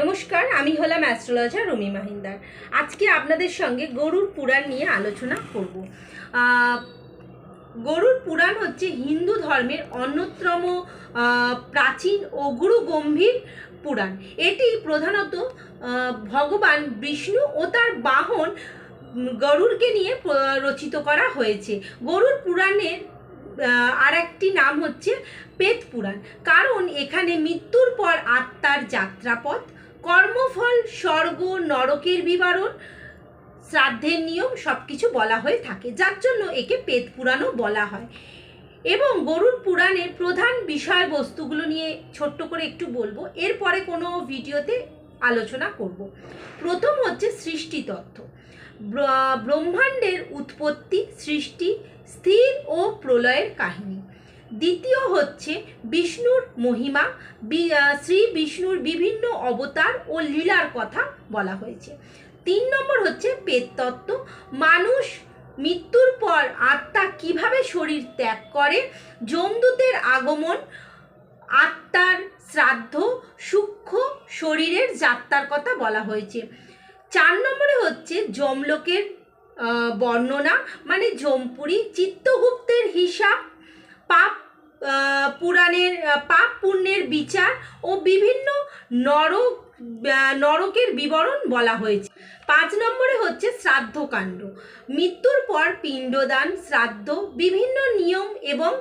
নমস্কার, আমি হলাম অ্যাস্ট্রোলজার রুমি মাহিন্দার। আজকে আপনাদের সঙ্গে গরুর পুরাণ নিয়ে আলোচনা করব। গরুর পুরাণ হচ্ছে হিন্দু ধর্মের অন্যতম প্রাচীন ও গুরু গম্ভীর পুরাণ। এটি প্রধানত ভগবান বিষ্ণু ও তার বাহন গরুরকে নিয়ে রচিত করা হয়েছে। গরুর পুরাণের আর একটি নাম হচ্ছে পেত পুরাণ। কারণ এখানে মৃত্যুর পর আত্মার যাত্রাপথ কর্মফল, স্বর্গ, নরকের বিবরণ, শ্রাদ্ধের নিয়ম সব কিছু বলা হয়ে থাকে। যার জন্য একে পেত পুরাণও বলা হয়। এবং গরুর পুরাণের প্রধান বিষয়বস্তুগুলো নিয়ে ছোট্ট করে একটু বলব। এরপরে কোনো ভিডিওতে আলোচনা করব। প্রথম হচ্ছে সৃষ্টি ব্র- ব্রহ্মাণ্ডের উৎপত্তি, সৃষ্টি, স্থির ও প্রলয়ের কাহিনী। দ্বিতীয় হচ্ছে বিষ্ণুর মহিমা শ্রী বিষ্ণুর বিভিন্ন অবতার ও লীলার কথা বলা হয়েছে। তিন নম্বর হচ্ছে পেততত্ত্ব মানুষ মৃত্যুর পর আত্মা কীভাবে শরীর ত্যাগ করে? যমদূতের আগমন, আত্মার শ্রাদ্ধ, সূক্ষ্ম শরীরের যাত্রার কথা বলা হয়েছে। চার নম্বরে হচ্ছে যমলোকের বর্ণনা মানে যমপুরী চিত্তগুপ্তের হিসাব পাপ পুরাণের পাপ পুণ্যের বিচার ও বিভিন্ন নরক নরকের বিবরণ বলা হয়েছে। পাঁচ নম্বরে হচ্ছে শ্রাদ্ধকাণ্ড। মৃত্যুর পর পিণ্ডদান, শ্রাদ্ধ, বিভিন্ন নিয়ম এবং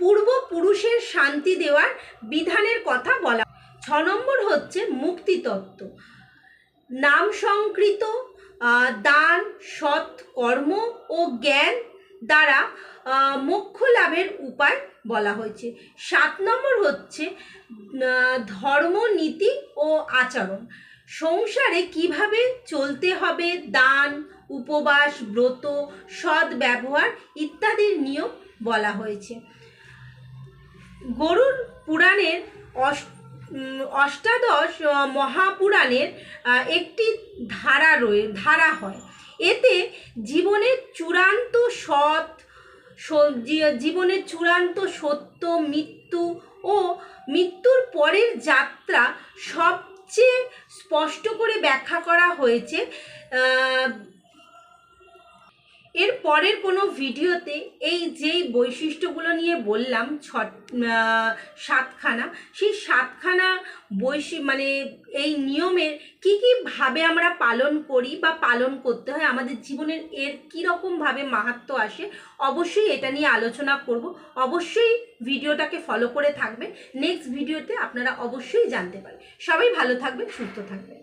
পূর্বপুরুষের শান্তি দেওয়ার বিধানের কথা বলা ছ নম্বর হচ্ছে মুক্তিতত্ত্ব। নাম সংকৃত দান, সৎ কর্ম ও জ্ঞান দ্বারা মোক্ষ লাভের উপায় বলা হয়েছে। সাত নম্বর হচ্ছে ধর্ম, নীতি ও আচরণ। সংসারে কীভাবে চলতে হবে, দান, উপবাস, ব্রত, সৎ ব্যবহার ইত্যাদির নিয়ম বলা হয়েছে। গরুর পুরাণের অষ্ট অষ্টাদশ মহাপুরাণের একটি ধারা রয়ে, ধারা হয়। এতে জীবনের চূড়ান্ত সৎ জীবনের চূড়ান্ত সত্য, মৃত্যু ও মৃত্যুর পরের যাত্রা সবচেয়ে স্পষ্ট করে ব্যাখ্যা করা হয়েছে এর পরের কোনো ভিডিওতে এই যেই বৈশিষ্ট্যগুলো নিয়ে বললাম, ছট সাতখানা, সেই সাতখানা বৈশি মানে এই নিয়মের কি কি ভাবে আমরা পালন করি বা পালন করতে হয়, আমাদের জীবনের এর কী রকমভাবে মাহাত্ম আসে, অবশ্যই এটা নিয়ে আলোচনা করব। অবশ্যই ভিডিওটাকে ফলো করে থাকবেন। নেক্সট ভিডিওতে আপনারা অবশ্যই জানতে পারবেন। সবাই ভালো থাকবেন, সুস্থ থাকবেন।